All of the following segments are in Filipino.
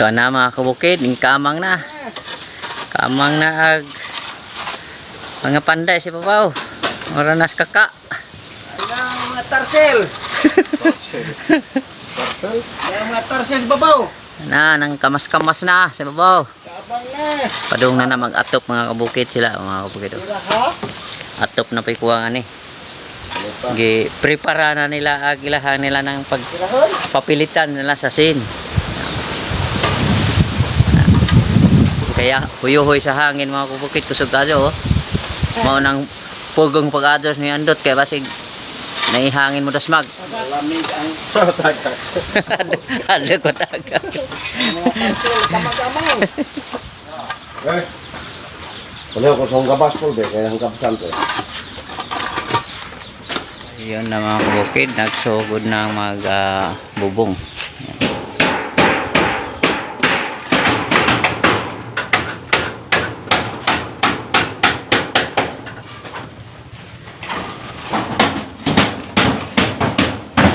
Ito na mga kabukid, yung kamang na. Kamang na ag mga panday si Papaw. Oranas kaka. Ayan mga tarsel. Ayan mga tarsel babaw. Na, nang kamas-kamas na si Papaw. Na. Padung na na mag-atop mga kabukid sila mga kabukid. oh. Atop na pikuwangan ni. Gi prepara na nila ag ilahan nila ng pag Sila hon? papilitan nila sa sin. Kaya huyuhoy sa hangin mga kubukit kusog kadyo oh. Mao nang pugong pag-adjust ni andot kay basig naihangin mo dasmag. Malamig ang Ano ko taga. mga tarsel. Kamag-amang. Eh. Wala ko sa gabas po, be. Kaya ang kapasan ko. Yun na mga kubukid, nagsugod na mag ah, bubong.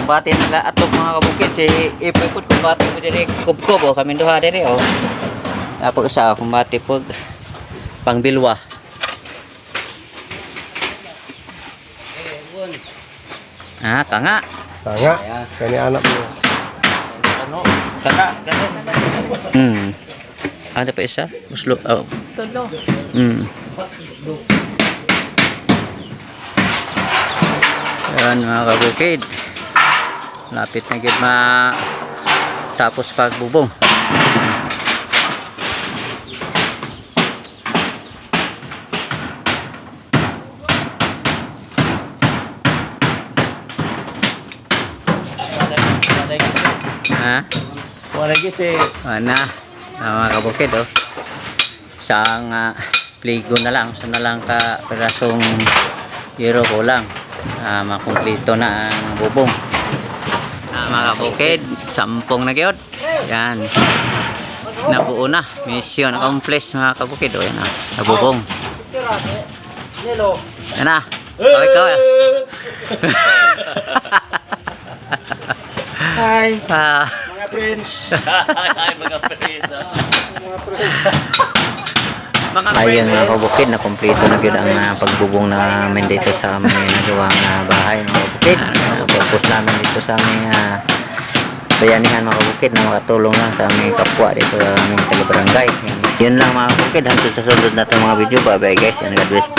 Bati nila atop mga kabukid si ipikot kumbati ko diri kubkob o kami duha diri o. Tapos sa kumbati po pangbilwa. Ah, tanga. Tanga. Kani anak mo. Tanga, Hmm. Ada pa isa? Uslo. Oh. Tulo. Hmm. Yan mga kabukid. Lapit na gid ma tapos pagbubong. Ha? Wala gisi. Ana, ah, mga kabukid oh. Isang ah, pligo na lang, sa na lang ka perasong euro ko lang. Ah, makumpleto na ang bubong. Ah, mga kabukid, sampung na gyud. Yan. Nabuo na. Mission accomplished mga kabukid. O yan ah, nabubong. Yan na. Okay ko. Hi. Ah, Mga friends. mga preso. Mga friends. Ayun mga kabukid, na kompleto na gyud ang ah, pagbubong namin dito sa aming nagawang ah, bahay mga kabukid. Uh, purpose namin dito sa aming uh, bayanihan mga kabukid na makatulong lang sa aming kapwa dito sa aming taga-barangay. Yun lang mga kabukid, hantod sa sunod na itong mga video. Bye bye guys and God bless.